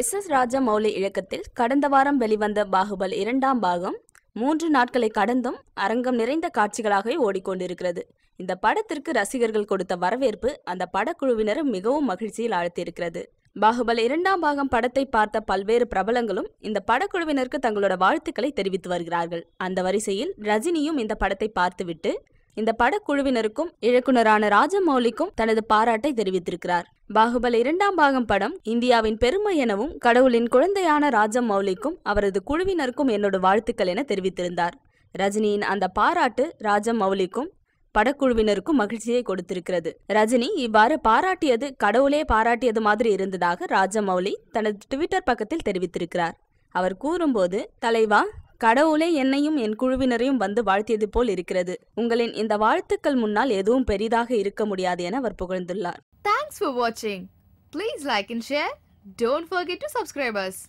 S S Rajamouli இயக்கத்தில் கடந்த வாரம் வெளிவந்த பாகுபல் இரண்டாம் பாகம் மூன்று நாட்களை கடந்தும் அரங்கம் நிறைந்த காட்சிகளாகவே ஓடிக்கொண்டிருக்கிறது. இந்த படத்திற்கு ரசிகர்கள் கொடுத்த வரவேற்பு அந்த படக்குழுவினரும் மிகவும் மகிழ்ச்சியில் ஆழ்த்தியிருக்கிறது. பாகுபல் இரண்டாம் பாகம் படத்தை பார்த்த பல்வேறு பிரபலங்களும் இந்த படக்குழுவினருக்கு தங்களோட வாழ்த்துக்களை தெரிவித்து வருகிறார்கள். அந்த வரிசையில் ரஜினியும் இந்த படத்தை பார்த்துவிட்டு இந்த படக்குழுவினருக்கும் இயக்குனரான ராஜமௌலிக்கும் தனது பாராட்டை தெரிவித்திருக்கிறார். பாகுபலி இரண்டாம் பாகம் படம் இந்தியாவின் பெருமை எனவும் கடவுளின் குழந்தையான ராஜமௌலிக்கும் அவரது குழுவினருக்கும் என்னோட வாழ்த்துக்கள் என தெரிவித்திருந்தார். ரஜினியின் அந்த பாராட்டு ராஜமௌலிக்கும் படக்குழுவினருக்கும் மகிழ்ச்சியை கொடுத்திருக்கிறது. ரஜினி இவ்வாறு பாராட்டியது கடவுளே பாராட்டியது மாதிரி இருந்ததாக ராஜமௌலி தனது ட்விட்டர் பக்கத்தில் தெரிவித்திருக்கிறார். அவர் கூறும்போது தலைவா கடவுளே என்னையும் என் குழுவினரையும் வந்து வாழ்த்தியது போல் இருக்கிறது. உங்களின் இந்த வாழ்த்துக்கள் முன்னால் எதுவும் பெரிதாக இருக்க முடியாது என அவர் புகழ்ந்துள்ளார். தேங்க்ஸ் ஃபார் வாட்சிங் please like and share don't forget to subscribers.